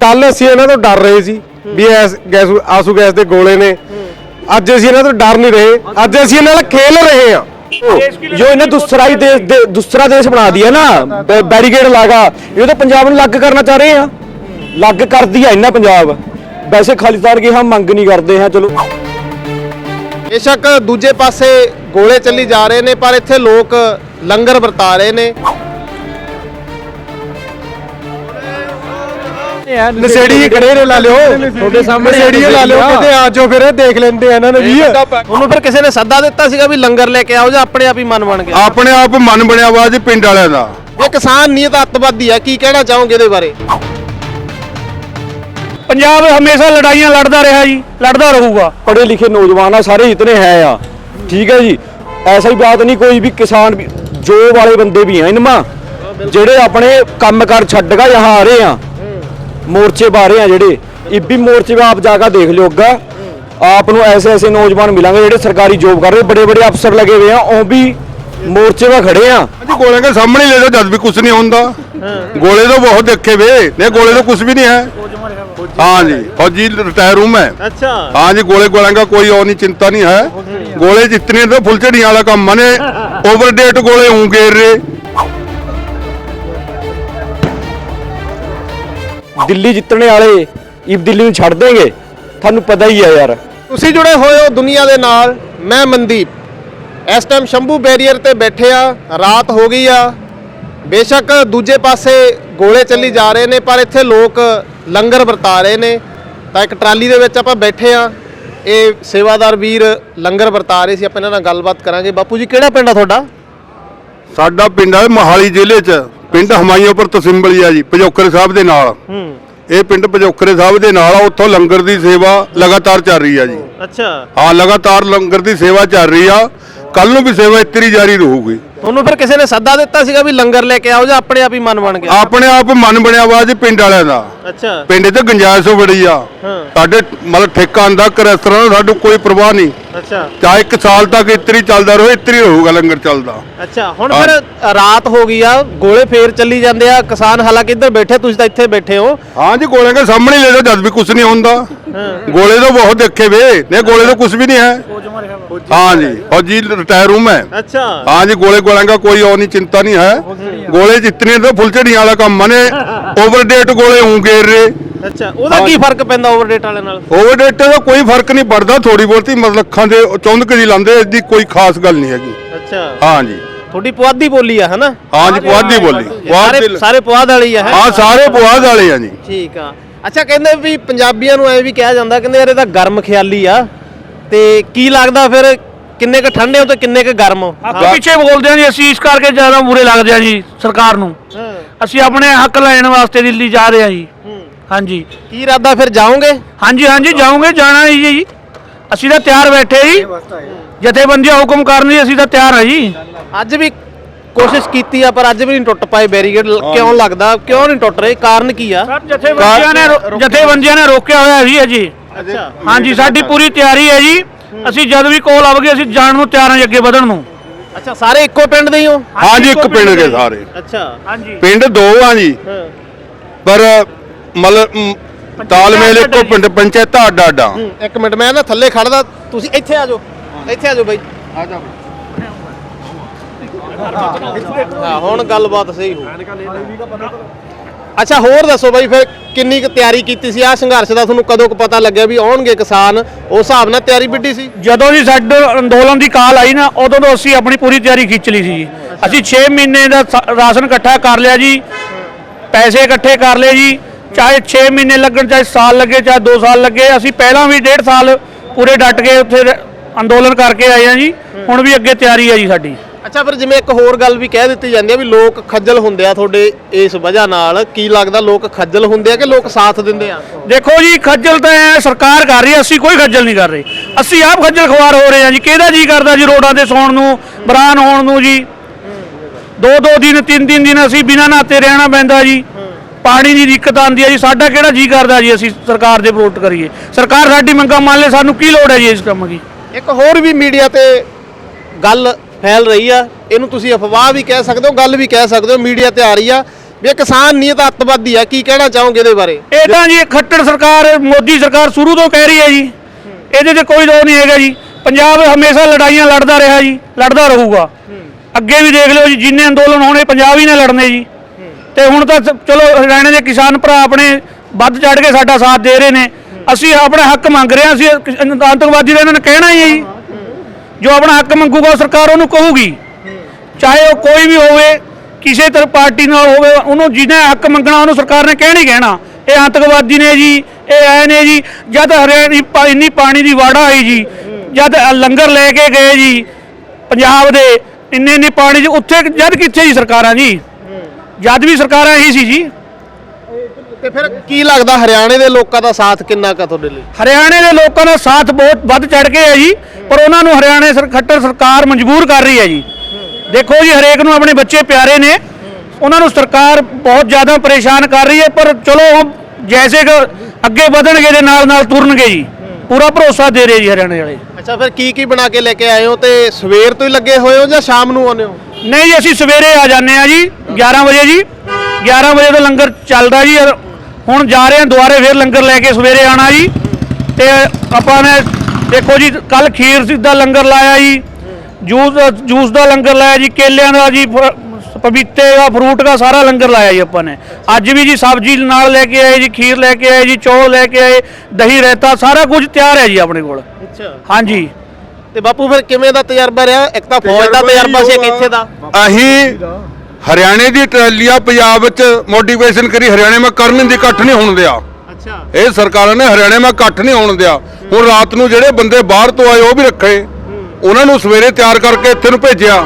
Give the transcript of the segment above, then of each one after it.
ਕੱਲ ਅਸੀਂ ਇਹਨਾਂ ਤੋਂ ਡਰ ਰਹੇ ਸੀ ਵੀ ਐਸ ਗੈਸ ਆਸੂ ਗੈਸ ਦੇ ਗੋਲੇ ਨੇ। ਅੱਜ ਅਸੀਂ ਇਹਨਾਂ ਤੋਂ ਡਰ ਨਹੀਂ ਰਹੇ। ਅੱਜ ਅਸੀਂ ਇਹਨਾਂ ਨਾਲ ਖੇਲ ਰਹੇ ਹਾਂ। ਜੋ ਇਹਨੇ ਦੂਸਰਾ ਹੀ ਦੇਸ਼ ਦੂਸਰਾ ਦੇਸ਼ ਬਣਾ ਦਿਆ ਨਾ ਬੈਰੀਗੇਡ ਲਾਗਾ, ਇਹ ਤਾਂ ਪੰਜਾਬ ਨੂੰ ਲੱਗ ਕਰਨਾ ਚਾਹ ਰਹੇ ਆ ਲੱਗ ਕਰਦੀ ਆ ਇਹਨਾਂ ਪੰਜਾਬ। ਵੈਸੇ ਖਾਲਿਸਤਾਨ ਕੀ ਹਾਂ ਮੰਗ ਨਹੀਂ ਕਰਦੇ ਹਾਂ, ਚਲੋ। ਬੇਸ਼ੱਕ ਦੂਜੇ ਪਾਸੇ ਗੋਲੇ ਚੱਲੀ ਜਾ ਰਹੇ ਨੇ, ਪਰ ਇੱਥੇ ਲੋਕ ਲੰਗਰ ਵਰਤਾ ਰਹੇ ਨੇ। ਨਸੇੜੀ ਖੜੇ ਨੇ। ਲਾ ਲਿਓ। ਤੁਹਾਡੇ ਸਾਹਮਣੇ ਨਸੇੜੀ ਲਾ ਲਿਓ ਕਹਿੰਦੇ ਆ ਜਾਓ ਫਿਰ ਦੇਖ ਲੈਂਦੇ ਇਹਨਾਂ ਨੇ ਵੀ। ਉਹਨੂੰ ਫਿਰ ਕਿਸੇ ਨੇ ਸੱਦਾ ਦਿੱਤਾ ਸੀਗਾ ਵੀ ਲੰਗਰ ਲੈ ਕੇ ਆਓ ਜਾਂ ਆਪਣੇ ਆਪ ਹੀ ਮਨ ਬਣ ਗਿਆ। ਆਪਣੇ ਆਪ ਮਨ ਬਣਿਆ ਵਾ ਜੀ ਪਿੰਡ ਵਾਲਿਆਂ ਦਾ। ਇਹ ਕਿਸਾਨ ਨਹੀਂ ਤਾਂ ਅੱਤਵਾਦੀ ਆ ਕੀ ਕਹਿਣਾ ਚਾਹੋਗੇ ਇਹਦੇ ਬਾਰੇ? ਪੰਜਾਬ ਹਮੇਸ਼ਾ ਲੜਾਈਆਂ ਲੜਦਾ ਰਿਹਾ ਜੀ ਲੜਦਾ ਰਹੂਗਾ। ਪੜੇ ਲਿਖੇ ਨੌਜਵਾਨ ਆ ਸਾਰੇ ਇਤਨੇ ਹੈ ਆ। ਠੀਕ ਹੈ ਜੀ। ਐਸਾ ਹੀ ਬਾਤ ਨਹੀਂ ਕੋਈ ਵੀ ਕਿਸਾਨ ਜੋ ਵਾਲੇ ਬੰਦੇ ਵੀ ਆ ਇਨਮਾ। ਜਿਹੜੇ ਆਪਣੇ ਕੰਮ ਕਰ ਛੱਡ ਕੇ ਯਹਾਂ ਆ ਰਹੇ ਆ। मोर्चे पा रहे हैं ਜਿਹੜੇ ਇਹ ਵੀ ਮੋਰਚੇ 'ਤੇ ਆਪ ਜਾ ਕੇ ਦੇਖ ਲਿਓ ਅੱਗਾ ਆਪ ਨੂੰ ਐਸੇ ਐਸੇ ਨੌਜਵਾਨ ਮਿਲਾਂਗੇ ਜਿਹੜੇ ਸਰਕਾਰੀ ਜੋਬ ਕਰ ਰਹੇ ਬੜੇ ਬੜੇ ਅਫਸਰ ਲੱਗੇ ਹੋਏ ਆ ਉਹ ਵੀ ਮੋਰਚੇ 'ਤੇ ਖੜੇ ਆ ਜੀ ਗੋਲੇ ਕੇ ਸਾਹਮਣੇ ਲੈ ਲਓ ਜਦ ਵੀ ਕੁਝ ਨਹੀਂ ਹੁੰਦਾ ਗੋਲੇ ਤਾਂ ਬਹੁਤ ਦੇਖੇ ਵੇ ਨਹੀਂ ਗੋਲੇ ਤਾਂ ਕੁਝ ਵੀ नहीं है हाँ जी फौजी रिटायर हूँ मैं ਅੱਛਾ हाँ जी गोले गोले का कोई और नहीं चिंता नहीं है गोले जितने तो फुल चढ़िया वाला काम मने ओवर डेट गोले हूँ गेर रे ਦਿੱਲੀ ਜਿੱਤਣੇ ਵਾਲੇ ਇਹ ਦਿੱਲੀ ਨੂੰ ਛੱਡ ਦੇਂਗੇ ਤੁਹਾਨੂੰ ਪਤਾ ਹੀ ਹੈ ਯਾਰ। ਤੁਸੀਂ ਜੁੜੇ ਹੋਏ ਹੋ ਦੁਨੀਆ ਦੇ ਨਾਲ ਮੈਂ ਮਨਦੀਪ। ਇਸ ਟਾਈਮ ਸ਼ੰਭੂ ਬੈਰੀਅਰ ਤੇ ਬੈਠੇ ਆ ਰਾਤ ਹੋ ਗਈ ਆ। ਬੇਸ਼ੱਕ ਦੂਜੇ ਪਾਸੇ ਗੋਲੇ ਚੱਲੀ ਜਾ ਰਹੇ ਨੇ ਪਰ ਇੱਥੇ ਲੋਕ ਲੰਗਰ ਵਰਤਾ ਰਹੇ ਨੇ। ਤਾਂ ਇੱਕ ਟਰਾਲੀ ਦੇ ਵਿੱਚ ਆਪਾਂ ਬੈਠੇ ਆ। ਇਹ ਸੇਵਾਦਾਰ ਵੀਰ ਲੰਗਰ ਵਰਤਾ ਰਹੇ ਸੀ ਆਪਾਂ ਇਹਨਾਂ ਨਾਲ ਗੱਲਬਾਤ ਕਰਾਂਗੇ। ਬਾਪੂ ਜੀ ਕਿਹੜਾ ਪਿੰਡ ਆ ਤੁਹਾਡਾ? ਸਾਡਾ ਪਿੰਡ ਹੈ ਮੋਹਾਲੀ ਜ਼ਿਲ੍ਹੇ 'ਚ। ਪਿੰਡ ਹਮਾਇਆਪੁਰ ਤਸਿੰਬਲੀ ਆ ਜੀ ਪਜੋਕਰੇ ਸਾਹਿਬ ਦੇ ਨਾਲ। ਇਹ ਪਿੰਡ ਪਜੋਕਰੇ ਸਾਹਿਬ ਦੇ ਨਾਲ ਆ ਉੱਥੋਂ ਲੰਗਰ ਦੀ ਸੇਵਾ ਲਗਾਤਾਰ ਚੱਲ ਰਹੀ ਆ ਜੀ। ਅੱਛਾ। ਹਾਂ ਲਗਾਤਾਰ ਲੰਗਰ ਦੀ ਸੇਵਾ ਚੱਲ ਰਹੀ ਆ। ਕੱਲ ਨੂੰ ਵੀ ਸੇਵਾ ਇਤਰੀ ਜਾਰੀ ਰਹੂਗੀ। ਤੁਹਾਨੂੰ ਫਿਰ ਕਿਸੇ ਨੇ ਸੱਦਾ ਦਿੱਤਾ ਸੀਗਾ ਵੀ ਲੰਗਰ ਲੈ ਕੇ ਆਓ ਜਾਂ ਆਪਣੇ ਆਪ ਹੀ ਮਨ ਬਣ ਗਿਆ? ਆਪਣੇ ਆਪ ਮਨ ਬਣਿਆ ਵਾ ਜੀ ਪਿੰਡ ਵਾਲਿਆਂ ਦਾ। ਅੱਛਾ। ਪਿੰਡ 'ਚ ਗੁੰਜਾਇਸ਼ ਬੜੀ ਆ। ਸਾਡੇ ਮਤਲਬ ਠੇਕਾ ਆਂਦਾ ਕਰ ਇਸ ਤਰ੍ਹਾਂ ਕੋਈ ਪ੍ਰਵਾਹ ਨਹੀਂ। ਅੱਛਾ। ਚਾਹੇ ਇੱਕ ਸਾਲ ਤੱਕ ਇਤਰੀ ਚੱਲਦਾ ਰਹੇ ਇਤਰੀ ਹੋਊਗਾ ਲੰਗਰ ਚੱਲਦਾ। ਅੱਛਾ ਹੁਣ ਫਿਰ ਰਾਤ ਹੋ ਗਈ ਆ ਗੋਲੇ ਫੇਰ ਚੱਲੀ ਜਾਂਦੇ ਆ। ਕਿਸਾਨ ਹਾਲਾਂਕਿ ਇੱਧਰ ਬੈਠੇ ਤੁਸੀਂ ਤਾਂ ਇੱਥੇ ਬੈਠੇ ਹੋ। ਹਾਂ ਜੀ ਗੋਲੇ ਦੇ ਸਾਹਮਣੇ ਲੈ ਜਾਓ ਜਦ ਵੀ ਕੁਝ ਨਹੀਂ ਹੁੰਦਾ। ਗੋਲੇ ਤੋਂ ਬਹੁਤ ਦੇਖੇ ਵੇ। ਨਹੀਂ ਗੋਲੇ ਤੋਂ ਕੁਝ ਵੀ ਨਹੀਂ ਹੈ। ਹਾਂ ਜੀ ਫੌਜੀ ਰਿਟਾਇਰ ਹੂੰ। ਮੈਂ ਅੱਛਾ। ਹਾਂ ਜੀ ਗੋਲੇ ਗੋਲਾਂ ਦਾ ਕੋਈ ਆਉਣੀ ਚਿੰਤਾ ਨਹੀਂ ਹੈ। ਗੋਲੇ ਜਿਤਨੇ ਤਾਂ ਫੁੱਲਝੜੀਆਂ ਵਾਲਾ ਕੰਮ ਮਨੇ ਓਵਰਡੇਟ ਗੋਲੇ ਹੋਣਗੇ ਗੇਰ ਰਹੇ ਅੱਛਾ ਉਹਦਾ ਕੀ ਫ਼ਰਕ ਪੈਂਦਾ ਓਵਰਡੇਟ ਵਾਲੇ ਨਾਲ? ਓਵਰਡੇਟ ਦਾ ਕੋਈ ਫ਼ਰਕ ਨਹੀਂ ਪੜਦਾ ਥੋੜੀ ਬਹੁਤੀ ਮਤਲਬ ਅੱਖਾਂ ਦੇ ਚੌਂਦਕ ਜੀ ਲਾਉਂਦੇ ਇਸ ਕੋਈ ਖਾਸ ਗੱਲ ਨਹੀਂ ਹੈਗੀ। ਅੱਛਾ। ਹਾਂਜੀ। ਤੁਹਾਡੀ ਪੁਆਧੀ ਬੋਲੀ ਆ ਹਨਾ? ਹਾਂਜੀ ਪੁਆਧੀ ਬੋਲੀ। ਸਾਰੇ ਸਾਰੇ ਪੁਆਧ ਵਾਲੀ ਆ ਹਾਂ? ਸਾਰੇ ਪੁਆਧ ਵਾਲੇ ਆ ਜੀ। ਠੀਕ ਆ। ਅੱਛਾ ਕਹਿੰਦੇ ਵੀ ਪੰਜਾਬੀਆਂ ਨੂੰ ਐ ਵੀ ਕਿਹਾ ਜਾਂਦਾ ਕਹਿੰਦੇ ਯਾਰ ਇਹਦਾ ਗਰਮ ਖਿਆਲੀ ਆ ਤੇ ਕੀ ਲੱਗਦਾ ਫਿਰ ਕਿੰਨੇ ਕ ਠੰਡੇ ਹੋ ਤੇ ਕਿੰਨੇ ਕ ਗਰਮ? ਹੋ ਆਪਾਂ ਪਿੱਛੇ ਬੋਲਦੇ ਆਂ ਜੀ ਅਸੀਂ ਇਸ ਕਰਕੇ ਜ਼ਿਆਦਾ ਬੁਰੇ ਲੱਗਦੇ ਆ ਜੀ ਸਰਕਾਰ ਨੂੰ। ਅਸੀਂ ਆਪਣੇ ਹੱਕ ਲੈਣ ਵਾਸਤੇ ਦਿੱਲੀ ਜਾ ਰਹੇ ਆਂ ਜੀ। ਹਾਂਜੀ। ਕੀ ਇਰਾਦਾ ਫਿਰ ਜਾਓਗੇ? ਹਾਂਜੀ ਹਾਂਜੀ ਜਾਓਗੇ ਜਾਣਾ ਹੀ ਜੀ। ਅਸੀਂ ਤਾਂ ਤਿਆਰ ਬੈਠੇ ਜੀ। ਜਥੇਬੰਦੀਆਂ ਹੁਕਮ ਕਰਨ ਲਈ ਅਸੀਂ ਤਾਂ ਤਿਆਰ ਆ ਜੀ। ਅੱਜ ਵੀ ਕੋਸ਼ਿਸ਼ ਕੀਤੀ ਆ ਪਰ ਅੱਜ ਵੀ ਨਹੀਂ ਟੁੱਟ ਪਾਏ ਬੈਰੀਗੇਡ ਕਿਉਂ ਲੱਗਦਾ? ਕਿਉਂ ਨਹੀਂ ਟੁੱਟ ਰਹੇ? ਕਾਰਨ ਕੀ ਆ? ਸਰ ਜਥੇਬੰਦੀਆਂ ਨੇ ਜਥੇਬੰਦੀਆਂ ਨੇ ਰੋਕਿਆ ਹੋਇਆ ਜੀ ਅਜੀ। ਅੱਛਾ। ਹਾਂਜੀ ਸਾਡੀ ਪੂਰੀ ਤਿਆਰੀ ਹੈ ਜੀ। ਅਸੀਂ ਜਦ ਵੀ ਕੋਲ ਆਵਗੇ ਅਸੀਂ ਜਾਣ ਨੂੰ ਤਿਆਰ ਹਾਂ ਜੀ ਅੱਗੇ ਵਧਣ ਨੂੰ। ਅੱਛਾ ਸਾਰੇ ਇੱਕੋ ਪਿੰਡ ਦੇ ਹੀ ਹੋ? ਹਾਂ ਜੀ ਇੱਕ ਪਿੰਡ ਦੇ। ਸਾਰੇ। ਅੱਛਾ। ਹਾਂਜੀ। ਪਿੰਡ ਦੋ ਆ ਜੀ। ਹਾਂ। ਪਰ ਮਤਲਬ ਤਾਲਮੇਲ ਇੱਕੋ ਪਿੰਡ ਪੰਚਾਇਤਾਂ ਅੱਡ ਅੱਡ ਇੱਕ ਮਿੰਟ ਮੈਂ ਨਾ ਥੱਲੇ ਖੜਦਾ ਤੁਸੀਂ ਇੱਥੇ ਆ ਜਾਓ। ਇੱਥੇ ਆ ਜਾਓ ਬਾਈ। ਆ ਜਾਓ ਹਾਂ ਹੁਣ ਗੱਲਬਾਤ ਸਹੀ ਹੋ ਅੱਛਾ ਹੋਰ ਦੱਸੋ ਬਾਈ ਫਿਰ ਕਿੰਨੀ ਕੁ ਤਿਆਰੀ ਕੀਤੀ ਸੀ? ਆ ਸੰਘਰਸ਼ ਦਾ ਤੁਹਾਨੂੰ ਕਦੋਂ ਕੁ ਪਤਾ ਲੱਗਿਆ ਵੀ ਆਉਣਗੇ ਕਿਸਾਨ? ਉਸ ਹਿਸਾਬ ਨਾਲ ਤਿਆਰੀ ਵਿੱਢੀ ਸੀ? ਜਦੋਂ ਦੀ ਸਾਡੇ ਅੰਦੋਲਨ ਦੀ ਕਾਲ ਆਈ ਨਾ ਉਦੋਂ ਤੋਂ ਅਸੀਂ ਆਪਣੀ ਪੂਰੀ ਤਿਆਰੀ ਖਿੱਚ ਲਈ ਸੀ ਜੀ। ਅਸੀਂ 6 ਮਹੀਨੇ ਦਾ ਰਾਸ਼ਨ ਇਕੱਠਾ ਕਰ ਲਿਆ ਜੀ ਪੈਸੇ ਇਕੱਠੇ ਕਰ ਲਏ ਜੀ ਚਾਹੇ 6 ਮਹੀਨੇ ਲੱਗਣ ਚਾਹੇ ਸਾਲ ਲੱਗੇ ਚਾਹੇ 2 ਸਾਲ ਲੱਗੇ ਅਸੀਂ ਪਹਿਲਾਂ ਵੀ ਡੇਢ ਸਾਲ ਪੂਰੇ ਡਟ ਕੇ ਉੱਥੇ ਰ- ਅੰਦੋਲਨ ਕਰਕੇ ਆਏ ਆ ਜੀ। ਹੁਣ ਵੀ ਅੱਗੇ ਤਿਆਰੀ ਹੈ ਜੀ ਸਾਡੀ। ਅੱਛਾ ਫਿਰ ਜਿਵੇਂ ਇੱਕ ਹੋਰ ਗੱਲ ਵੀ ਕਹਿ ਦਿੱਤੀ ਜਾਂਦੀ ਹੈ ਵੀ ਲੋਕ ਖੱਜਲ ਹੁੰਦੇ ਆ ਤੁਹਾਡੇ ਇਸ ਵਜ੍ਹਾ ਨਾਲ। ਕੀ ਲੱਗਦਾ ਲੋਕ ਖੱਜਲ ਹੁੰਦੇ ਆ ਕਿ ਲੋਕ ਸਾਥ ਦਿੰਦੇ ਆ? ਦੇਖੋ ਜੀ ਖੱਜਲ ਤਾਂ ਇਹ ਸਰਕਾਰ ਕਰ ਰਹੀ ਹੈ ਅਸੀਂ ਕੋਈ ਖੱਜਲ ਨਹੀਂ ਕਰ ਰਹੇ। ਅਸੀਂ ਆਪ ਖੱਜਲ ਖਵਾਰ ਹੋ ਰਹੇ ਹਾਂ ਜੀ ਕਿਹਦਾ ਜੀ ਕਰਦਾ ਜੀ ਰੋਡਾਂ ਤੇ ਸੌਣ ਨੂੰ ਬਰਾਨ ਹੋਣ ਨੂੰ ਜੀ। ਦੋ ਦੋ ਦਿਨ ਤਿੰਨ ਤਿੰਨ ਦਿਨ ਅਸੀਂ ਬਿਨਾਂ ਨਹਾਤੇ ਰਹਿਣਾ ਪੈਂਦਾ ਜੀ। ਪਾਣੀ ਦੀ ਦਿੱਕਤ ਆਉਂਦੀ ਹੈ ਜੀ ਸਾਡਾ ਕਿਹੜਾ ਜੀ ਕਰਦਾ ਜੀ ਅਸੀਂ ਸਰਕਾਰ ਦੇ ਵਿਰੋਧ ਕਰੀਏ? ਸਰਕਾਰ ਸਾਡੀ ਮੰਗਾਂ ਮੰਨ ਲੈ ਸਾਨੂੰ ਕੀ ਲੋੜ ਹੈ ਜੀ ਇਸ ਕੰਮ ਦੀ? ਇੱਕ ਹੋਰ ਵੀ ਮੀਡੀਆ ਤੇ ਗੱਲ ਫੈਲ ਰਹੀ ਆ ਇਹਨੂੰ ਤੁਸੀਂ ਅਫਵਾਹ ਵੀ ਕਹਿ ਸਕਦੇ ਹੋ ਗੱਲ ਵੀ ਕਹਿ ਸਕਦੇ ਹੋ ਮੀਡੀਆ ਤੇ ਆ ਰਹੀ ਆ ਵੀ ਇਹ ਕਿਸਾਨ ਨੀਅਤ ਅੱਤਵਾਦੀ ਆ ਕੀ ਕਹਿਣਾ ਚਾਹੋਗੇ ਇਹਦੇ ਬਾਰੇ? ਇਹ ਤਾਂ ਜੀ ਖੱਟੜ ਸਰਕਾਰ ਮੋਦੀ ਸਰਕਾਰ ਸ਼ੁਰੂ ਤੋਂ ਕਹਿ ਰਹੀ ਹੈ ਜੀ। ਇਹਦੇ 'ਚ ਕੋਈ ਦੋ ਨਹੀਂ ਹੈਗਾ ਜੀ। ਪੰਜਾਬ ਹਮੇਸ਼ਾ ਲੜਾਈਆਂ ਲੜਦਾ ਰਿਹਾ ਜੀ ਲੜਦਾ ਰਹੂਗਾ। ਅੱਗੇ ਵੀ ਦੇਖ ਲਿਓ ਜੀ ਜਿੰਨੇ ਅੰਦੋਲਨ ਹੋਣੇ ਪੰਜਾਬ ਹੀ ਨੇ ਲੜਨੇ ਜੀ। ਤੇ ਹੁਣ ਤਾਂ ਸ- ਚਲੋ ਹਰਿਆਣੇ ਦੇ ਕਿਸਾਨ ਭਰਾ ਆਪਣੇ ਵੱਧ ਚੜ ਕੇ ਸਾਡਾ ਸਾਥ ਦੇ ਰਹੇ ਨੇ। ਅਸੀਂ ਆਪਣਾ ਹੱਕ ਮੰਗ ਰਹੇ ਹਾਂ, ਅਸੀਂ ਆਤੰਕਵਾਦੀ ਦਾ ਇਹਨਾਂ ਨੇ ਕਹਿਣਾ ਹੀ ਹੈ ਜੀ। ਜੋ ਆਪਣਾ ਹੱਕ ਮੰਗੂਗਾ ਉਹ ਸਰਕਾਰ ਉਹਨੂੰ ਕਹੂਗੀ। ਚਾਹੇ ਉਹ ਕੋਈ ਵੀ ਹੋਵੇ, ਕਿਸੇ ਤਰ ਪਾਰਟੀ ਨਾਲ ਹੋਵੇ, ਉਹਨੂੰ ਜਿਹਨੇ ਹੱਕ ਮੰਗਣਾ, ਉਹਨੂੰ ਸਰਕਾਰ ਨੇ ਕਹਿਣਾ ਹੀ ਕਹਿਣਾ। ਇਹ ਆਤੰਕਵਾਦੀ ਨੇ ਜੀ, ਇਹ ਐ ਨੇ ਜੀ। ਜਦ ਹਰਿਆਣੀ ਇੰਨੀ ਪਾਣੀ ਦੀ ਵਾੜਾ ਆਈ ਜੀ, ਜਦ ਲੰਗਰ ਲੈ ਕੇ ਗਏ ਜੀ, ਪੰਜਾਬ ਦੇ ਇੰਨੇ ਇੰਨੇ ਪਾਣੀ 'ਚ ਉੱਥੇ ਜਦ ਕਿੱਥੇ ਜੀ ਸਰਕਾਰਾਂ ਜੀ? ਜਦ ਵੀ ਸਰਕਾਰਾਂ ਇਹੀ ਸੀ ਜੀ। ਤੇ ਫਿਰ ਕੀ ਲੱਗਦਾ ਹਰਿਆਣੇ ਦੇ ਲੋਕਾਂ ਦਾ ਸਾਥ ਕਿੰਨਾ ਕਾ ਤੁਹਾਡੇ ਲਈ? ਹਰਿਆਣੇ ਦੇ ਲੋਕਾਂ ਦਾ ਸਾਥ ਬਹੁਤ ਵੱਧ ਚੜ ਕੇ ਹੈ ਜੀ ਪਰ ਉਹਨਾਂ ਨੂੰ ਹਰਿਆਣੇ ਸਰ ਖੱਟਰ ਸਰਕਾਰ ਮਜਬੂਰ ਕਰ ਰਹੀ ਹੈ ਜੀ। ਦੇਖੋ ਜੀ ਹਰੇਕ ਨੂੰ ਆਪਣੇ ਬੱਚੇ ਪਿਆਰੇ ਨੇ। ਉਹਨਾਂ ਨੂੰ ਸਰਕਾਰ ਬਹੁਤ ਜ਼ਿਆਦਾ ਪਰੇਸ਼ਾਨ ਕਰ ਰਹੀ ਹੈ ਪਰ ਚਲੋ ਜੈਸੇ ਕਿ ਅੱਗੇ ਵਧਣਗੇ ਦੇ ਨਾਲ ਨਾਲ ਤੁਰਨਗੇ ਜੀ। ਪੂਰਾ ਭਰੋਸਾ ਦੇ ਰਹੇ ਜੀ ਹਰਿਆਣੇ ਵਾਲੇ। ਅੱਛਾ ਫਿਰ ਕੀ ਕੀ ਬਣਾ ਕੇ ਲੈ ਕੇ ਆਏ ਹੋ? ਤੇ ਸਵੇਰ ਤੋਂ ਹੀ ਲੱਗੇ ਹੋਏ ਹੋ ਜਾਂ ਸ਼ਾਮ ਨੂੰ ਆਉਂਦੇ ਹੋ? ਨਹੀਂ ਜੀ ਅਸੀਂ ਸਵੇਰੇ ਆ ਜਾਂਦੇ ਆ ਜੀ 11 ਵਜੇ ਜੀ। 11 ਵਜੇ ਤੋਂ ਲੰਗਰ ਚੱਲਦਾ ਜੀ ਔਰ ਹੁਣ ਜਾ ਰਹੇ ਹਾਂ ਦੁਬਾਰੇ ਫਿਰ ਲੰਗਰ ਲੈ ਕੇ ਸਵੇਰੇ ਆਣਾ ਜੀ। ਤੇ ਆਪਾਂ ਨੇ ਦੇਖੋ ਜੀ ਕੱਲ ਖੀਰ ਦਾ ਲੰਗਰ ਲਾਇਆ ਜੀ ਜੂਸ ਜੂਸ ਦਾ ਲੰਗਰ ਲਾਇਆ ਜੀ ਕੇਲਿਆਂ ਦਾ ਜੀ ਪਪੀਤੇ ਦਾ ਫਰੂਟ ਦਾ ਸਾਰਾ ਲੰਗਰ ਲਾਇਆ ਜੀ ਆਪਾਂ ਨੇ। ਅੱਜ ਵੀ ਜੀ ਸਬਜ਼ੀ ਨਾਲ ਲੈ ਕੇ ਆਏ ਜੀ ਖੀਰ ਲੈ ਕੇ ਆਏ ਜੀ ਚੌਲ ਲੈ ਕੇ ਆਏ ਦਹੀਂ ਰਾਇਤਾ ਸਾਰਾ ਕੁਝ ਤਿਆਰ ਹੈ ਜੀ ਆਪਣੇ ਕੋਲ। ਅੱਛਾ। ਹਾਂਜੀ। ਤੇ ਬਾਪੂ ਫਿਰ ਕਿਵੇਂ ਦਾ ਤਜਰਬਾ ਰਿਹਾ? ਇੱਕ ਤਾਂ ਫੌਜ ਦਾ ਤਜਰਬਾ ਸੀ ਇੱਕ ਇੱਥੇ ਦਾ। ਅਸੀਂ ਹਰਿਆਣੇ ਦੀ ਟਰਾਲੀਆ ਪੰਜਾਬ ਵਿੱਚ ਮੋਟੀਵੇਸ਼ਨ ਕਰੀ ਹਰਿਆਣੇ ਮੈਂ ਕਰਨ ਦੀ ਇਕੱਠ ਨਹੀਂ ਹੋਣ ਦਿਆ। ਅੱਛਾ। ਇਹ ਸਰਕਾਰਾਂ ਨੇ ਹਰਿਆਣੇ ਮੈਂ ਇਕੱਠ ਨਹੀਂ ਹੋਣ ਦਿਆ। ਹੁਣ ਰਾਤ ਨੂੰ ਜਿਹੜੇ ਬੰਦੇ ਬਾਹਰ ਤੋਂ ਆਏ ਉਹ ਵੀ ਰੱਖੇ। ਉਹਨਾਂ ਨੂੰ ਸਵੇਰੇ ਤਿਆਰ ਕਰਕੇ ਇੱਥੇ ਨੂੰ ਭੇਜਿਆ।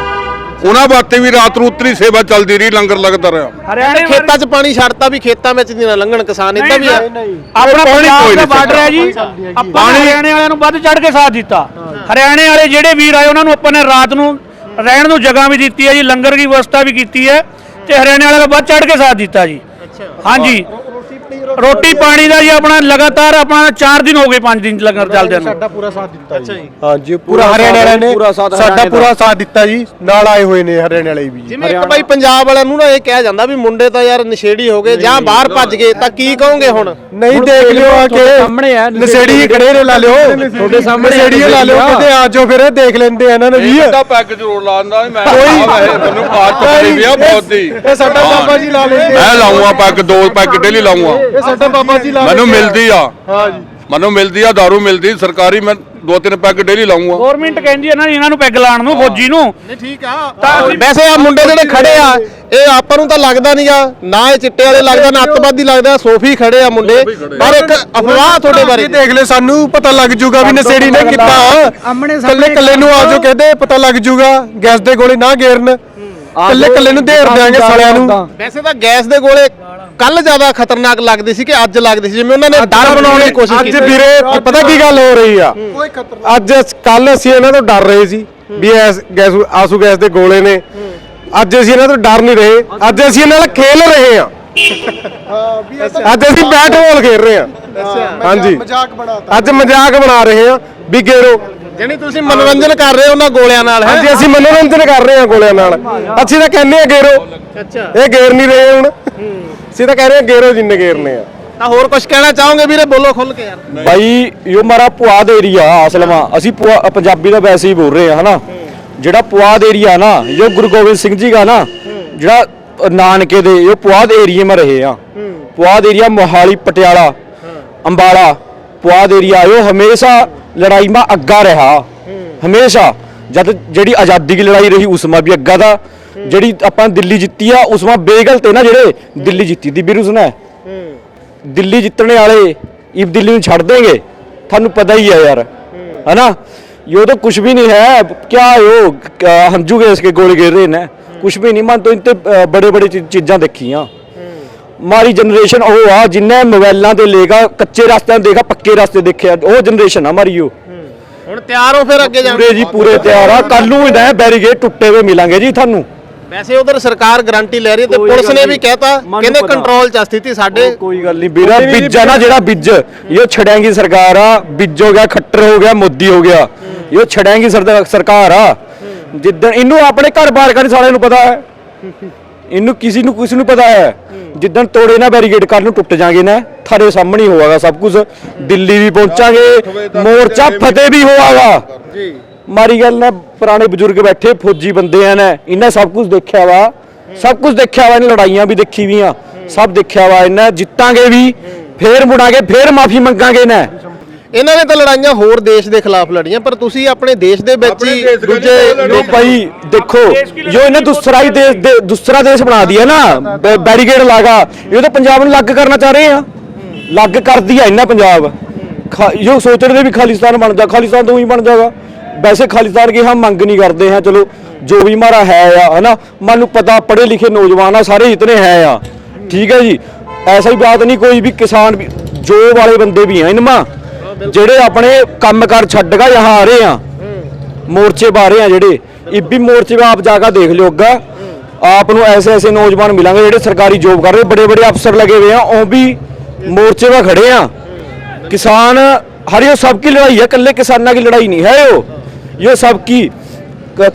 ਉਹਨਾਂ ਵਾਸਤੇ ਵੀ ਰਾਤ ਨੂੰ ਉਤਰੀ ਸੇਵਾ ਚੱਲਦੀ ਰਹੀ ਲੰਗਰ ਲੱਗਦਾ ਰਿਹਾ। ਹਰਿਆਣੇ ਖੇਤਾਂ 'ਚ ਪਾਣੀ ਛੱਡਤਾ ਵੀ ਖੇਤਾਂ ਵਿੱਚ ਦੀ ਨਾ ਲੰਘਣ ਕਿਸਾਨ ਇਦਾਂ ਵੀ ਆ ਆਪਣਾ ਪਾਣੀ ਪੰਜਾਬ ਕੋਈ ਦਾ ਨਹੀਂ ਬਾਰਡਰ ਹੈ ਜੀ। ਆਪਾਂ ਹਰਿਆਣੇ ਵਾਲਿਆਂ ਨੂੰ ਵੱਧ ਚੜ ਕੇ ਸਾਥ ਦਿੱਤਾ। ਹਰਿਆਣੇ ਵਾਲੇ ਜਿਹੜੇ ਵੀਰ ਆਏ ਉਹਨਾਂ ਨੂੰ ਆਪਾਂ ਨੇ ਰਾਤ ਨੂੰ ਰਹਿਣ ਨੂੰ ਜਗ੍ਹਾ ਵੀ ਦਿੱਤੀ ਹੈ ਜੀ ਲੰਗਰ ਦੀ ਵਿਵਸਥਾ ਵੀ ਕੀਤੀ ਹੈ ਤੇ ਹਰਿਆਣੇ ਵਾਲਿਆਂ ਦਾ ਵੱਧ ਚੜ ਕੇ ਸਾਥ ਦਿੱਤਾ ਜੀ। ਹਾਂਜੀ। ਰੋਟੀ ਪਾਣੀ ਦਾ ਜੀ ਆਪਣਾ ਲਗਾਤਾਰ ਆਪਣਾ 4 ਦਿਨ ਹੋ ਗਏ 5 ਦਿਨ ਲੰਗਰ ਚੱਲਦੇ ਨੂੰ। ਹਾਂਜੀ ਪੂਰਾ ਹਰਿਆਣੇ ਵਾਲਿਆਂ ਨੇ ਪੂਰਾ ਸਾਥ ਸਾਡਾ ਪੂਰਾ ਸਾਥ ਦਿੱਤਾ ਜੀ ਨਾਲ ਆਏ ਹੋਏ ਨੇ ਹਰਿਆਣੇ ਵਾਲੇ ਵੀ ਜੀ। ਜਿਵੇਂ ਇੱਕ ਬਾਈ ਪੰਜਾਬ ਵਾਲਿਆਂ ਨੂੰ ਨਾ ਇਹ ਕਿਹਾ ਜਾਂਦਾ ਵੀ ਮੁੰਡੇ ਤਾਂ ਯਾਰ ਨਸ਼ੇੜੀ ਹੋ ਗਏ ਜਾਂ ਬਾਹਰ ਭੱਜ ਗਏ ਤਾਂ ਕੀ ਕਹੋਗੇ ਹੁਣ? ਨਹੀਂ ਦੇਖ ਲਿਓ ਆ ਕੇ ਸਾਹਮਣੇ ਆ, ਨਸ਼ੇੜੀ ਹੀ ਖੜੇ ਨੇ ਲਾ ਲਿਓ। ਤੁਹਾਡੇ ਸਾਹਮਣੇ ਨਸ਼ੇੜੀ ਲਾ ਲਿਓ। ਕਿਤੇ ਆ ਜਾਓ ਫਿਰ ਦੇਖ ਲੈਂਦੇ ਆ ਇਹਨਾਂ ਨੇ ਵੀ ਪੈਗ ਜ਼ਰੂਰ ਲਾਉਂਦਾ ਮੈਂ ਕੋਈ- ਮੈਨੂੰ ਬਾਤ ਪਕੜੀ ਵੀ ਆ ਬਹੁਤ ਦੀ ਇਹ ਸਾਡਾ ਬਾਬਾ ਜੀ ਲਾ ਲੈਂਦੇ ਮੈਂ ਲਾਉਂਗਾ ਪੈਗ ਦੋ ਪੈਗ ਡੇਲੀ ਲਾਉਂਗਾ। ਸਾਡਾ ਬਾਬਾ ਜੀ ਲਾ ਮੈਨੂੰ। ਮਿਲਦੀ ਆ। ਹਾਂ ਜੀ ਮੈਨੂੰ ਮਿਲਦੀ ਆ दारू ਮਿਲਦੀ ਸਰਕਾਰੀ ਮੈਂ ਦੋ ਤਿੰਨ ਪੈਗ ਡੇਲੀ ਲਾਉਂਗਾ ਗਵਰਨਮੈਂਟ ਕਹਿੰਦੀ ਹੈ ਨਾ ਇਹਨਾਂ ਨੂੰ ਪੈਗ ਲਾਉਣ ਨੂੰ ਫੌਜੀ ਨੂੰ। ਠੀਕ ਆ। ਵੈਸੇ ਆ ਮੁੰਡੇ ਜਿਹੜੇ ਖੜੇ ਆ ਇਹ ਆਪਾਂ ਨੂੰ ਤਾਂ ਲੱਗਦਾ ਨਹੀਂਗਾ ਨਾ ਇਹ ਚਿੱਟੇ ਵਾਲੇ ਲੱਗਦਾ ਨਾ ਅੱਤਵਾਦੀ ਲੱਗਦਾ ਸੋਫੀ ਖੜੇ ਆ ਮੁੰਡੇ। ਪਰ ਇੱਕ ਅਫਵਾਹ ਤੁਹਾਡੇ ਬਾਰੇ। ਜੀ ਦੇਖ ਲੈ ਸਾਨੂੰ ਪਤਾ ਲੱਗ ਜੂਗਾ ਵੀ ਨਸ਼ੇੜੀ ਨੇ ਕੀਤਾ। ਕੱਲੇ ਕੱਲੇ ਨੂੰ ਆਜੋ ਕਹਦੇ ਪਤਾ ਲੱਗ ਜੂਗਾ ਗੈਸ ਦੇ ਗੋਲੇ ਨਾ ਗੇਰਨ। ਕੱਲੇ ਕੱਲੇ ਨੂੰ ਦੇਰ ਦਿਆਂਗੇ ਸਾਲਿਆਂ ਨੂੰ। ਵੈਸੇ ਤਾਂ ਗੈਸ ਦੇ ਗੋਲੇ ਕੱਲ ਜ਼ਿਆਦਾ ਖਤਰਨਾਕ ਲੱਗਦੇ ਸੀ ਕਿ ਅੱਜ ਲੱਗਦੇ ਸੀ ਜਿਵੇਂ ਉਹਨਾਂ ਨੇ ਡਰ ਬਣਾਉਣ ਦੀ ਕੋਸ਼ਿਸ਼ ਅੱਜ ਕੀਤੀ। ਵੀਰੇ ਪਤਾ ਕੀ ਗੱਲ ਹੋ ਰਹੀ ਆ? ਅੱਜ ਕੱਲ ਅਸੀਂ ਇਹਨਾਂ ਤੋਂ ਡਰ ਰਹੇ ਸੀ ਵੀ ਐਸ ਗੈਸ ਆਸੂ ਗੈਸ ਦੇ ਗੋਲੇ ਨੇ। ਅੱਜ ਅਸੀਂ ਇਹਨਾਂ ਤੋਂ ਡਰ ਨਹੀਂ ਰਹੇ। ਅੱਜ ਅਸੀਂ ਇਹਨਾਂ ਨਾਲ ਖੇਲ ਰਹੇ ਆ ਅੱਜ ਅਸੀਂ ਬੈਟਬਾਲ ਖੇਡ ਰਹੇ ਆ ਹਾਂਜੀ। ਮਜ਼ਾਕ ਬਣਾਤਾ ਅੱਜ ਮਜ਼ਾਕ ਬਣਾ ਰਹੇ ਆ ਵੀ ਗੇਰੋ ਜਾਨੀ ਤੁਸੀਂ ਮਨੋਰੰਜਨ ਕਰ ਰਹੇ ਹੋ ਉਹਨਾਂ ਗੋਲਿਆਂ ਨਾਲ ਹੈ? ਅੱਜ ਅਸੀਂ ਮਨੋਰੰਜਨ ਕਰ ਰਹੇ ਆ ਗੋਲਿਆਂ ਨਾਲ। ਅਸੀਂ ਤਾਂ ਕਹਿੰਦੇ ਆ ਗੇਰੋ। ਅੱਛਾ। ਇਹ ਗੇਰ ਨਹੀਂ ਰਹੇ ਹੁਣ। ਅਸੀਂ ਤਾਂ ਕਹਿ ਰਹੇ ਆ ਗੇਰੋ ਜਿੰਨੇ ਗੇਰਨੇ ਆ। ਤਾਂ ਹੋਰ ਕੁਝ ਕਹਿਣਾ ਚਾਹੋਗੇ ਵੀਰੇ? ਬੋਲੋ ਖੁੱਲ ਕੇ ਯਾਰ। ਭਾਈ ਇਹ ਮਾਰਾ ਪੁਆਧ ਏਰੀਆ ਅਸਲਮਾ ਅਸੀਂ ਪੁਆ- ਪੰਜਾਬੀ ਦਾ ਵੈਸੇ ਹੀ ਬੋਲ ਰਹੇ ਆ ਹਨਾ? ਜਿਹੜਾ ਪੁਆਧ ਏਰੀਆ ਨਾ ਜੋ ਗੁਰੂ ਗੋਬਿੰਦ ਸਿੰਘ ਜੀ ਦਾ ਨਾ ਜਿਹੜਾ ਨਾਨਕੇ ਦੇ ਇਹ ਪੁਆਧ ਏਰੀਏ में ਰਹੇ ਆ। ਪੁਆਧ ਏਰੀਆ ਮੋਹਾਲੀ ਪਟਿਆਲਾ ਅੰਬਾਲਾ। ਪੁਆਧ ਏਰੀਆ ਇਹ ਹਮੇਸ਼ਾ ਲੜਾਈ ਮਾ ਅੱਗਾ ਰਿਹਾ। ਹਮੇਸ਼ਾ। ਜਦ ਜਿਹੜੀ ਆਜ਼ਾਦੀ ਦੀ ਲੜਾਈ ਰਹੀ ਉਸ ਮਾ ਵੀ ਅੱਗਾ ਦਾ। ਜਿਹੜੀ ਆਪਾਂ ਦਿੱਲੀ ਜਿੱਤੀ ਆ ਉਸ ਵਾਂ ਬੇਗਲ ਤੇ ਨਾ ਜਿਹੜੇ ਦਿੱਲੀ ਜਿੱਤੀ ਦੀ ਵੀਰੂ ਸੁਣਾ ਦਿੱਲੀ ਜਿੱਤਣੇ ਵਾਲੇ ਇਹ ਦਿੱਲੀ ਨੂੰ ਛੱਡ ਦੇਗੇ ਤੁਹਾਨੂੰ ਪਤਾ ਹੀ ਆ ਯਾਰ। ਹਨਾ? यो तो कुछ भी नहीं है क्या यो हंजू गैस के गोले गिर रहे हैं कुछ भी नहीं मन तो इतने बड़े बड़े चीज़ा देखिया ਮਾਰੀ ਜਨਰੇਸ਼ਨ ਉਹ ਆ ਜਿੰਨੇ ਮੋਬਾਈਲਾਂ ਤੇ ਲੇਗਾ ਕੱਚੇ ਰਸਤਿਆਂ ਤੇ ਦੇਖਾ ਪੱਕੇ ਰਸਤੇ ਦੇਖਿਆ ਉਹ ਜਨਰੇਸ਼ਨ ਆ ਮਾਰੀ ਉਹ। ਹੁਣ ਤਿਆਰ ਹੋ ਫਿਰ ਅੱਗੇ ਜਾਣ ਪੂਰੇ ਜੀ ਪੂਰੇ ਤਿਆਰ ਆ। ਕੱਲ ਨੂੰ ਹੀ ਨਾ ਟੁੱਟੇ ਹੋਏ ਮਿਲਾਂਗੇ ਜੀ ਤੁਹਾਨੂੰ। ਵੈਸੇ ਉਧਰ ਸਰਕਾਰ ਗਾਰੰਟੀ ਲੈ ਰਹੀ ਹੈ ਤੇ ਕੋਈ ਪੁਲਿਸ ਗੱਲ ਨੇ ਵੀ ਨਹੀਂ। ਕਹਿਤਾ ਮੈਨੂੰ ਕਹਿੰਦੇ ਪਤਾ। ਕੰਟਰੋਲ ਚ ਆ ਸਥਿਤੀ ਸਾਡੇ। ਕੋਈ ਗੱਲ ਨਹੀਂ ਵੀਰਾ ਬਿੱਜ ਆ ਨਾ ਜਿਹੜਾ ਬਿੱਜ ਇਹ ਛੜਿਆਂਗੀ ਸਰਕਾਰ ਆ ਬਿੱਜ ਹੋ ਗਿਆ ਖੱਟਰ ਹੋ ਗਿਆ ਮੋਦੀ ਹੋ ਗਿਆ। ਇਹ ਸਰਦਾ- ਸਰਕਾਰ ਆ। ਜਿੱਦਣ ਇਹਨੂੰ ਆਪਣੇ ਘਰ ਬਾਹਰ ਕਰਨ ਸਾਲਿਆਂ ਨੂੰ ਪਤਾ ਹੈ। ਇਹਨੂੰ ਕਿਸੇ ਨੂੰ ਕਿਸੇ ਨੂੰ ਪਤਾ ਹੈ। ਜਿੱਦਣ ਤੋੜੇ ਨਾ ਬੈਰੀਗੇਡ ਕੱਲ ਨੂੰ ਟੁੱਟ ਜਾਗੇ ਨਾ ਥਾਰੇ ਸਾਹਮਣੇ ਹੋਵਾਗਾ ਸਭ ਕੁਝ। ਦਿੱਲੀ ਵੀ ਪਹੁੰਚਾਂਗੇ ਮੋਰਚਾ ਫਤਿਹ ਵੀ ਹੋਵਾਗਾ। ਜੀ। ਮਾਰੀ ਗੱਲ ਨਾ ਪੁਰਾਣੇ ਬਜ਼ੁਰਗ ਬੈਠੇ ਫੌਜੀ ਬੰਦੇ ਆ ਨੇ ਇਹਨਾਂ ਸਭ ਕੁਝ ਦੇਖਿਆ ਵਾ। ਸਭ ਕੁਝ ਦੇਖਿਆ ਵਾ ਇਹਨਾਂ ਲੜਾਈਆਂ ਵੀ ਦੇਖੀ ਵੀਆਂ। ਸਭ ਦੇਖਿਆ ਵਾ ਇਹਨਾਂ ਜਿੱਤਾਂਗੇ ਵੀ ਫੇਰ ਮੁੜਾਂਗੇ ਫੇਰ ਮਾਫੀ ਮੰਗਾਂਗੇ ਨਾ। ਇਹਨਾਂ ਨੇ ਤਾਂ ਲੜਾਈਆਂ ਹੋਰ ਦੇਸ਼ ਦੇ ਖਿਲਾਫ ਲੜੀਆਂ ਪਰ ਤੁਸੀਂ ਆਪਣੇ ਦੇਸ਼ ਦੇ ਵਿੱਚ ਹੀ ਦੂਜੇ ਲੋ ਦੇਖੋ ਜੋ ਇਹਨੇ ਦੂਸਰਾ ਹੀ ਦੇਸ਼ ਦੂਸਰਾ ਦੇਸ਼ ਬਣਾ ਦਿਆ ਨਾ ਬੈਰੀਕੇਡ ਲਾਗਾ ਇਹ ਤਾਂ ਪੰਜਾਬ ਨੂੰ ਲੱਗ ਕਰਨਾ ਚਾਹ ਰਹੇ ਆ। ਲੱਗ ਕਰਦੀ ਆ ਇਹਨਾਂ ਪੰਜਾਬ। ਜੋ ਸੋਚਦੇ ਵੀ ਖਾਲਿਸਤਾਨ ਬਣ ਜਾ ਖਾਲਿਸਤਾਨ ਤੋਂ ਹੀ ਬਣ ਜਾਗਾ। ਵੈਸੇ ਖਾਲਿਸਤਾਨ ਕੀ ਹਾਂ ਮੰਗ ਨਹੀਂ ਕਰਦੇ ਹਾਂ, ਚਲੋ, ਜੋ ਵੀ ਮਾਰਾ ਹੈ ਆ, ਹਨਾ? ਮਨ ਨੂੰ ਪਤਾ ਪੜੇ ਲਿਖੇ ਨੌਜਵਾਨ ਆ, ਸਾਰੇ ਇਤਨੇ ਹੈ ਆ। ਠੀਕ ਹੈ ਜੀ? ਐਸਾ ਹੀ ਬਾਤ ਨਹੀਂ ਕੋਈ ਵੀ ਕਿਸਾਨ ਵੀ, ਜੋ ਵਾਲੇ ਬੰਦੇ ਵੀ ਆ, ਇਨਮਾ। ਜਿਹੜੇ ਆਪਣੇ ਕੰਮ ਕਰ ਛੱਡ ਗਾ ਯਹਾਂ ਆ ਰਹੇ ਆ, ਮੋਰਚੇ ਬਾਰੇ ਆ ਜਿਹੜੇ, ਇਹ ਵੀ ਮੋਰਚੇ ਆਪ ਜਾ ਕੇ ਦੇਖ ਲਿਓਗਾ ਆਪ ਨੂੰ ਐਸੇ ਐਸੇ ਨੌਜਵਾਨ ਮਿਲਾਂਗੇ ਜਿਹੜੇ ਸਰਕਾਰੀ ਜੋਬ ਕਰ ਰਹੇ ਬੜੇ ਬੜੇ ਅਫਸਰ ਲੱਗੇ ਹੋਏ ਆ, ਉਹ ਵੀ ਮੋਰਚੇ 'ਤੇ ਖੜੇ ਆ। ਕਿਸਾਨ ਹਰਿਓ ਸਭ ਕੀ ਲੜਾਈ ਹੈ ਇਕੱਲੇ ਕਿਸਾਨਾਂ ਦੀ ਲੜਾਈ ਨਹੀਂ, ਹੈ ਉਹ? ਇਹ ਸਭ ਕੀ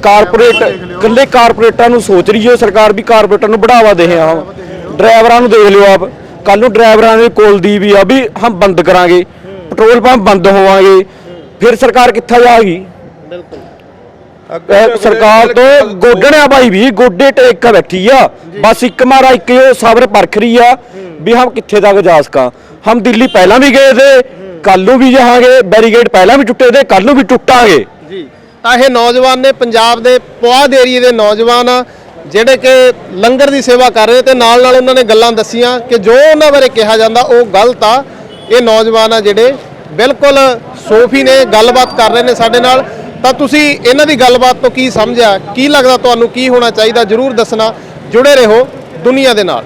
ਕਾਰਪੋਰੇਟ ਇਕੱਲੇ ਕਾਰਪੋਰੇਟਾਂ ਨੂੰ ਸੋਚ ਰਹੀ ਹੈ ਸਰਕਾਰ ਵੀ ਕਾਰਪੋਰੇਟਾਂ ਨੂੰ ਬੜਾਵਾ ਦੇ ਰਿਹਾ ਡਰਾਈਵਰਾਂ ਨੂੰ ਦੇਖ ਲਿਓ ਆਪ। ਕੱਲ ਨੂੰ ਡਰਾਈਵਰਾਂ ਦੇ ਕੋਲ ਦੀ ਵੀ ਆ ਵੀ ਹਮ ਬੰਦ ਕਰਾਂਗੇ ਪੈਟਰੋਲ ਪੰਪ ਬੰਦ ਹੋਵਾਂਗੇ। ਫਿਰ ਸਰਕਾਰ ਕਿੱਥੇ ਜਾਏਗੀ? ਬਿਲਕੁਲ। ਸਰਕਾਰ ਤੋਂ ਗੋਡਣਿਆ ਭਾਈ ਵੀ ਗੋਡੇ ਟੇਕ ਬੈਠੀ ਆ। ਬਸ ਇੱਕ ਮਾਰਾ ਇੱਕ ਉਹ ਸਬਰ ਪਰਖ ਰਹੀ ਆ ਵੀ ਹਮ ਕਿੱਥੇ ਤੱਕ ਜਾ ਸਕਾਂ। ਹਮ ਦਿੱਲੀ ਪਹਿਲਾਂ ਵੀ ਗਏ ਥੇ ਕੱਲ ਨੂੰ ਵੀ ਜਾਾਂਗੇ ਬੈਰੀਗੇਡ ਪਹਿਲਾਂ ਵੀ ਟੁੱਟੇ ਥੇ ਕੱਲ ਨੂੰ ਵੀ ਟੁੱਟਾਂਗੇ। ਜੀ। ਤਾਂ ਇਹ ਨੌਜਵਾਨ ਨੇ ਪੰਜਾਬ ਦੇ ਪੁਆਧ ਏਰੀਏ ਦੇ ਨੌਜਵਾਨ ਆ ਜਿਹੜੇ ਕਿ ਲੰਗਰ ਦੀ ਸੇਵਾ ਕਰ ਰਹੇ ਤੇ ਨਾਲ ਨਾਲ ਉਹਨਾਂ ਨੇ ਗੱਲਾਂ ਦੱਸੀਆਂ ਕਿ ਜੋ ਉਹਨਾਂ ਬਾਰੇ ਕਿਹਾ ਜਾਂਦਾ ਉਹ ਗਲਤ ਆ। ਇਹ ਨੌਜਵਾਨ ਆ ਜਿਹੜੇ ਬਿਲਕੁਲ ਸੋਫੀ ਨੇ ਗੱਲਬਾਤ ਕਰ ਰਹੇ ਨੇ ਸਾਡੇ ਨਾਲ। ਤਾਂ ਤੁਸੀਂ ਇਹਨਾਂ ਦੀ ਗੱਲਬਾਤ ਤੋਂ ਕੀ ਸਮਝਿਆ? ਕੀ ਲੱਗਦਾ ਤੁਹਾਨੂੰ ਕੀ ਹੋਣਾ ਚਾਹੀਦਾ? ਜਰੂਰ ਦੱਸਣਾ। ਜੁੜੇ ਰਹੋ ਦੁਨੀਆ ਦੇ ਨਾਲ।